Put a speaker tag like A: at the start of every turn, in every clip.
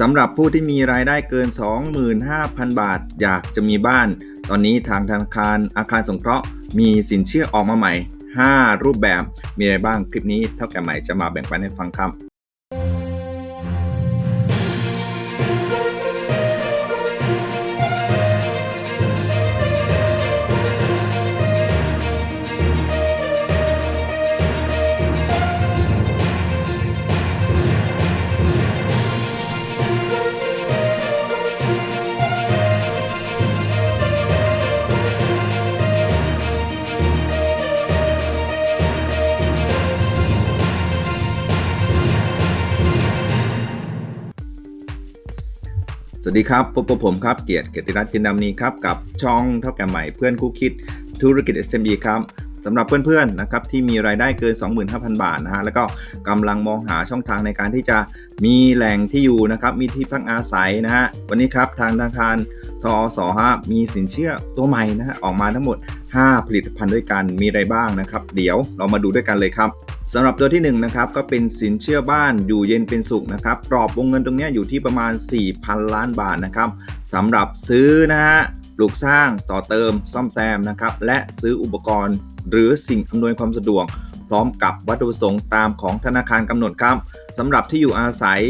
A: สำหรับผู้ที่มีรายได้เกิน 25,000 บาท อยากจะมีบ้าน ตอนนี้ทางธนาคารอาคารสงเคราะห์ มีสินเชื่อออกมาใหม่ 5 รูปแบบมีอะไรบ้างคลิปนี้เท่าแก่ใหม่จะมาแบ่งปันให้ฟังครับ วัสดีครับพบกับผมครับเกียรติเกียรติรัตน์จินดำนีครับกับช่องเท่าแก่ใหม่เพื่อนคู่คิดธุรกิจ SMB ครับสำหรับเพื่อนๆนะครับที่มีรายได้เกิน 25,000 บาทนะฮะแล้วก็กำลังมองหาช่องทางในการที่จะมีแหล่งที่อยู่นะครับมีที่พักอาศัยนะฮะวันนี้ครับทางธนาคารทอสฮะมีสินเชื่อตัวใหม่นะฮะออกมาทั้งหมด 5 ผลิตภัณฑ์ด้วยกันมีอะไรบ้างนะครับ เดี๋ยวเรามาดูด้วยกันเลยครับ สำหรับตัวที่1นงนะครับก็เป็นสินเชื่อบ้านอยู่เย็นเป็นสุขนะครับกรอบวงเงินตรงนี้อยู่ที่ประมาณ 4,000 ล้านบาทนะครับสำหรับซื้อนะฮะปลูกสร้างต่อเติมซ่อมแซมนะครับและซื้ออุปกรณ์ หรือสิ่งอำนวยความสะดวก พร้อมกับวัตถุประสงค์ตามของธนาคารกำหนดครับสำหรับที่อยู่อาศัย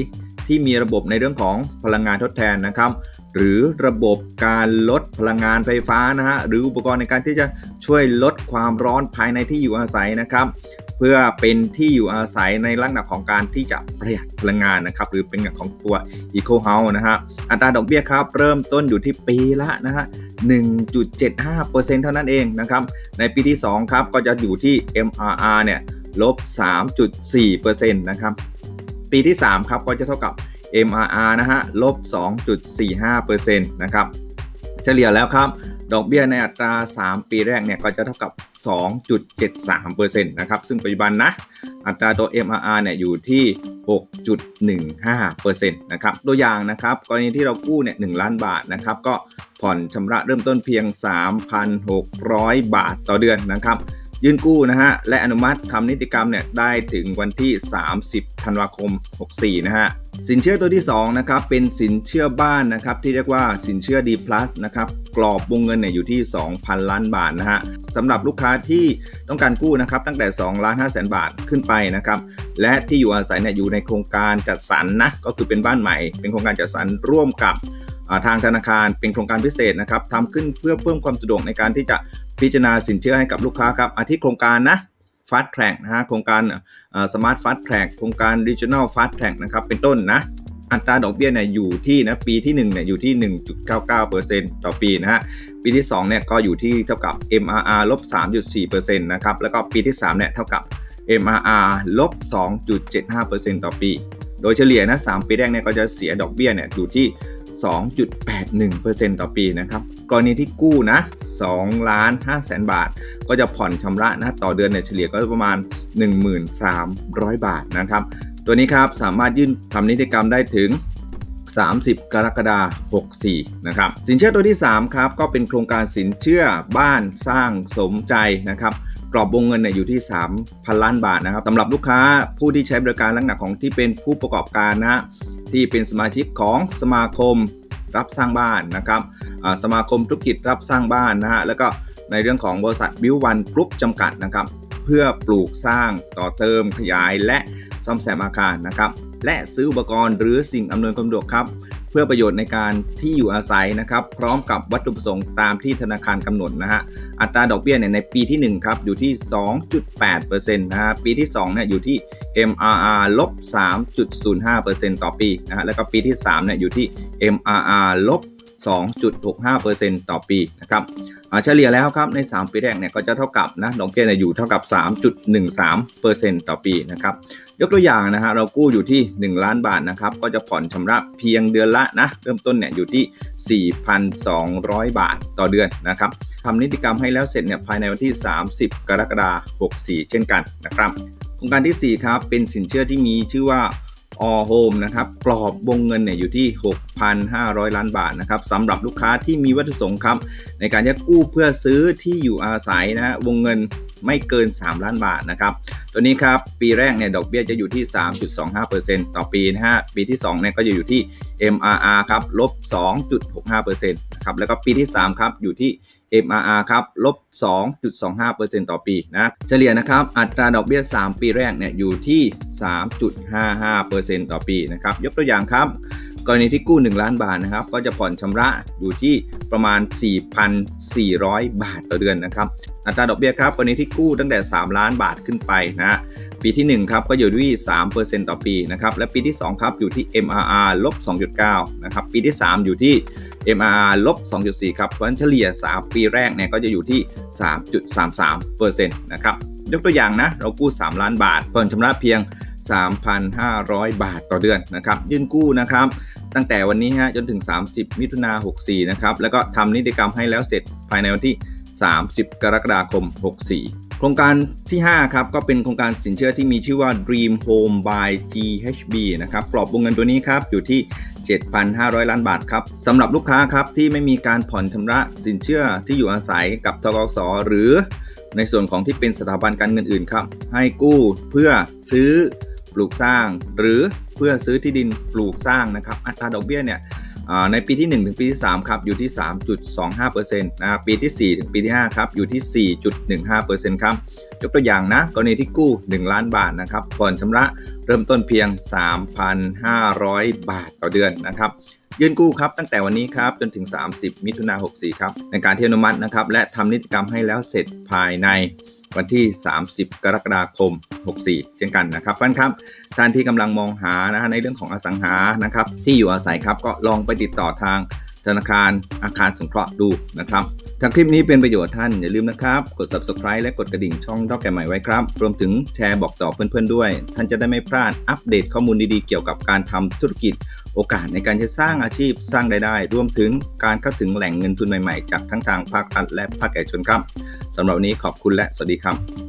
A: ที่มีระบบในเรื่องของพลังงานทดแทนนะครับหรือระบบการลดพลังงานไฟฟ้านะฮะหรืออุปกรณ์ในการที่จะช่วยลดความร้อนภายในที่อยู่อาศัยนะครับ เพื่อเป็นที่อยู่อาศัยในลักษณะของการที่จะประหยัดพลังงานนะครับหรือเป็นของตัว Eco House นะฮะอัตราดอกเบี้ยครับเริ่มต้นอยู่ที่ปีละนะฮะ1.75%เท่านั้นเองนะครับในปีที่ 2 ครับก็จะอยู่ที่ MRR เนี่ยลบ 3.4%นะครับปีที่ 3 ครับก็จะเท่ากับ MRR นะฮะลบ 2.45%นะครับเฉลี่ยแล้วครับ ดอกเบี้ยในอัตรา 3 ปีแรกเนี่ยก็จะเท่ากับ 2.73%นะครับซึ่งปัจจุบันนะอัตราตัว MRR เนี่ยอยู่ที่ 6.15%นะครับตัวอย่างนะครับกรณีที่เรากู้เนี่ย1ล้านบาทนะครับก็ผ่อนชำระเริ่มต้นเพียง 3,600 บาทต่อเดือนนะครับ ยื่นกู้นะฮะและอนุมัติทำนิติกรรมเนี่ยได้ถึงวันที่ 30 ธันวาคม 64 นะฮะสินเชื่อตัวที่2นะครับเป็นสินเชื่อบ้านนะครับที่เรียกว่าสินเชื่อ D+ นะครับกรอบวงเงินเนี่ยอยู่ที่ 2,000 ล้านบาทนะฮะสำหรับลูกค้าที่ต้องการกู้นะครับตั้งแต่2ล้าน5แสนบาทขึ้นไปนะครับและที่อยู่อาศัยเนี่ยอยู่ในโครงการจัดสรรนะก็คือเป็นบ้านใหม่ เป็นโครงการจัดสรรร่วมกับทางธนาคารเป็นโครงการพิเศษนะครับทำขึ้นเพื่อเพิ่มความสะดวกในการที่จะ พิจารณาสินเชื่อให้กับลูกค้าครับอาทิโครงการนะ Fast Track นะฮะโครงการ Smart Fast Track โครงการ Regional Fast Track นะครับเป็นต้นนะอัตราดอกเบี้ยเนี่ยอยู่ที่นะปีที่1เนี่ยอยู่ที่ 1.99%ต่อปีนะฮะปีที่2เนี่ยก็อยู่ที่เท่ากับ MRR ลบ 3.4%นะครับแล้วก็ปีที่3เนี่ยเท่ากับ MRR ลบ 2.75%ต่อปี โดยเฉลี่ยนะ3ปีแรกเนี่ยก็จะเสียดอกเบี้ยเนี่ยอยู่ที่ 2.81%ต่อปีนะครับ กรณีที่กู้นะ2ล้าน5แสนบาท ก็จะผ่อนชำระนะต่อเดือนเนี่ยเฉลี่ยก็ประมาณ 1,300 บาทนะครับ ตัวนี้ครับสามารถยื่นทำนิติกรรมได้ถึง 30 กรกฎาคม64 นะครับ สินเชื่อตัวที่ 3 ครับ ก็เป็นโครงการสินเชื่อบ้านสร้างสมใจนะครับกรอบวงเงินเนี่ยอยู่ที่ 3,000 ล้านบาทนะครับสำหรับลูกค้าผู้ที่ใช้บริการลักษณะของที่เป็นผู้ประกอบการนะที่เป็นสมาชิกของสมาคมรับสร้างบ้านนะครับ สมาคมธุรกิจรับสร้างบ้านนะฮะแล้วก็ในเรื่องของบริษัทบิววันกรุ๊ปจำกัดนะครับเพื่อปลูกสร้างต่อเติมขยายและซ่อมแซมอาคารนะครับและซื้ออุปกรณ์หรือสิ่งอำนวยความสะดวกครับเพื่อประโยชน์ในการที่อยู่อาศัยนะครับ พร้อมกับวัตถุประสงค์ตามที่ธนาคารกำหนดนะฮะอัตราดอกเบี้ยเนี่ยในปีที่ 1 ครับ อยู่ที่ 2.8%นะฮะปีที่ 2 เนี่ยอยู่ที่ MRR ลบ 3.05%ต่อปีนะฮะแล้วก็ปีที่ 3 เนี่ยอยู่ที่ MRR ลบ 2.65%ต่อปีนะครับเฉลี่ยแล้วครับใน 3 ปีแรกเนี่ยก็จะเท่ากับนะดอกเบี้ยอยู่เท่ากับ 3.13%ต่อปีนะครับยกตัวอย่างนะฮะเรากู้อยู่ที่ 1 ล้านบาทนะครับก็จะผ่อนชำระเพียงเดือนละนะเริ่มต้นเนี่ยอยู่ที่ 4,200 บาทต่อเดือนนะครับทำนิติกรรมให้แล้วเสร็จเนี่ยภายในวันที่ 30 กรกฎาคม64 เช่นกันนะครับโครงการที่ 4 ครับเป็นสินเชื่อที่มีชื่อว่า All Home นะครับกรอบวงเงินเนี่ยอยู่ที่ 6,500 ล้านบาทนะครับสำหรับลูกค้าที่มีวัตถุประสงค์ครับในการจะกู้เพื่อซื้อที่อยู่อาศัยนะฮะวงเงิน ไม่เกิน 3 ล้านบาทนะครับ ตัวนี้ครับปีแรกเนี่ยดอกเบี้ยจะอยู่ที่ 3.25%ต่อปีนะฮะปีที่2เนี่ยก็จะอยู่ที่ MRR ครับลบ 2.65%นะครับแล้วก็ปีที่3ครับอยู่ที่ MRR ครับลบ 2.25%ต่อปีนะ เฉลี่ยนะครับ อัตราดอกเบี้ย 3 ปีแรกเนี่ยอยู่ที่ 3.55%ต่อปีนะครับ ยกตัวอย่างครับ กรณีที่กู้ 1 ล้านบาทนะครับ ก็จะผ่อนชำระอยู่ที่ประมาณ 4,400 บาทต่อเดือนนะครับ อัตราดอกเบี้ยครับกรณีที่กู้ตั้งแต่ 3 ล้านบาทขึ้นไปนะปีที่ 1 ครับก็อยู่ที่ 3%ต่อปีนะครับและปีที่ 2 ครับอยู่ที่ MRR ลบ 2.9 นะครับปีที่ 3 อยู่ที่ MRR ลบ 2.4 ครับเพราะฉะนั้นเฉลี่ย 3 ปีแรกเนี่ยก็จะอยู่ที่ 3.33%นะครับยกตัวอย่างนะเรากู้ 3 ล้านบาทผ่อนชำระเพียง 3,500 บาทต่อเดือนนะครับยื่นกู้นะครับตั้งแต่วันนี้ฮะจนถึง 30 มิถุนา64 นะครับแล้วก็ทำนิติกรรมให้แล้วเสร็จภายในวันที่ 30 กรกฎาคม 64 โครงการที่ 5 ครับ ก็เป็นโครงการสินเชื่อที่มีชื่อว่า Dream Home by GHB นะครับกรอบวงเงินตัวนี้ครับ อยู่ที่ 7,500 ล้านบาทครับสำหรับลูกค้าครับ ที่ไม่มีการผ่อนชำระสินเชื่อที่อยู่อาศัยกับทกสหรือในส่วนของที่เป็นสถาบันการเงินอื่นครับ ให้กู้เพื่อซื้อปลูกสร้าง หรือเพื่อซื้อที่ดินปลูกสร้างนะครับ อัตราดอกเบี้ยเนี่ย ในปีที่ 1 ถึงปีที่ 3 ครับ อยู่ที่ 3.25%นะครับปีที่ 4 ถึงปีที่ 5 ครับ อยู่ที่ 4.15%ครับ ยกตัวอย่างนะ กรณีที่กู้ 1 ล้านบาทนะครับ ผ่อนชำระเริ่มต้นเพียง 3,500 บาทต่อเดือนนะครับยื่นกู้ครับตั้งแต่วันนี้ครับจนถึง 30 มิถุนา64 ครับ ในการที่อนุมัตินะครับและทำนิติกรรมให้แล้วเสร็จภายใน วันที่ 30 กรกฎาคม 64 เช่นกันนะครับท่านครับท่านที่กำลังมองหานะฮะในเรื่องของอสังหานะครับที่อยู่อาศัยครับก็ลองไปติดต่อทางธนาคารอาคารสงเคราะห์ดูนะครับ ถ้าคลิปนี้เป็นประโยชน์ท่านอย่าลืมนะครับ กด subscribe และกดกระดิ่งช่องดอกแก่ใหม่ไว้ครับ รวมถึงแชร์บอกต่อเพื่อนๆด้วย ท่านจะได้ไม่พลาดอัปเดตข้อมูลดีๆ เกี่ยวกับการทำธุรกิจ โอกาสในการจะสร้างอาชีพสร้างรายได้ รวมถึงการเข้าถึงแหล่งเงินทุนใหม่ๆ จากทั้งทางภาครัฐและภาคเอกชนครับสำหรับวันนี้ขอบคุณและสวัสดีครับ